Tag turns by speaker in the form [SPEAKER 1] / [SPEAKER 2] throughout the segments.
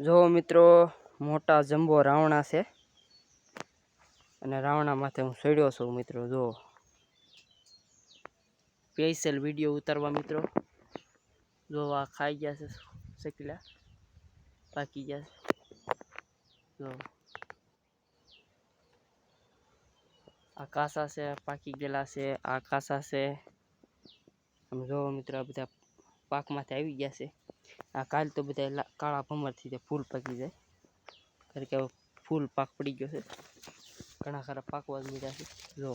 [SPEAKER 1] જો મિત્રો, મોટા જમ્બો રાવણા છે. અને રાવણા માથે હું ચડ્યો છું મિત્રો, જો. સ્પેશિયલ વીડિયો ઉતારવા મિત્રો. જો આ ખાઈ ગયા છે શકીલા, પાકી ગયા છે. જો. આ કાસા છે, પાકી ગયેલા છે, આ કાસા છે. આમ જો મિત્રો બધા પાકમાંથી આવી ગયા છે. આ કાલ તો બધા કાળા ભમરથી તે ફૂલ પાકી જાય. કારણ કે ફૂલ પાક પડી ગયો છે. ઘણા ખરા પાકવા જ મીડા છે. જો,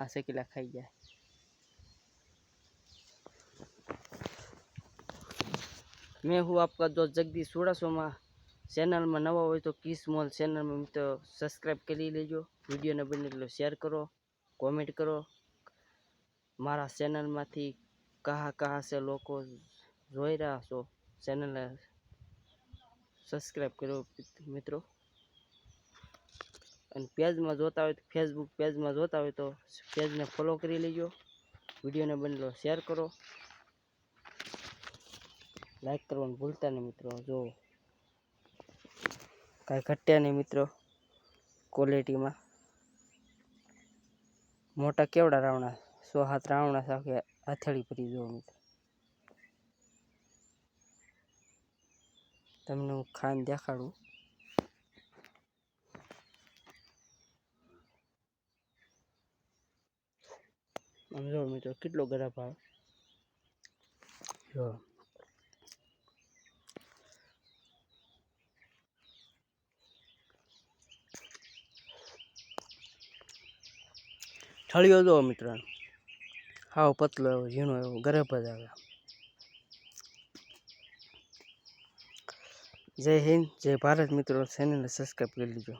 [SPEAKER 1] આ શેકેલા ખાઈ જાય મેં હું આપવા દોસ્ત જગદીશ સોળાસોમાં ચેનલમાં નવા હોય તો કિસ મોલ ચેનલમાં મિત્રો સબસ્ક્રાઈબ કરી લેજો. વિડીયોને બને એટલો શેર કરો, કોમેન્ટ કરો. મારા ચેનલમાંથી કહા કહા છે લોકો જોઈ રહ્યા છો ચેનલને સબસ્ક્રાઈબ કરો મિત્રો. અને પેજમાં જોતા હોય તો ફેસબુક પેજમાં જોતા હોય તો પેજને ફોલો કરી લેજો. વિડીયોને બનેલો શેર કરો. લાઈક કરવાનું ભૂલતા નહીં મિત્રો, જો કાંઈ ઘટ્યા નહીં મિત્રો ક્વોલિટીમાં મોટા કેવડા રાવણા સો હાથ રાવણા સાથે હથેળી ભરી જુઓ મિત્રો. તમને હું ખાન દેખાડું. આમ જો મિત્રો, કેટલો ગરમ આવે જો. ઠળિયો જો મિત્રો હાવ પતલો એવો, ઝીણો એવો ગરબ જ આવે જય હિન્દ જય ભારત મિત્રો. ચેનલને સબસ્ક્રાઈબ કરી લીજો.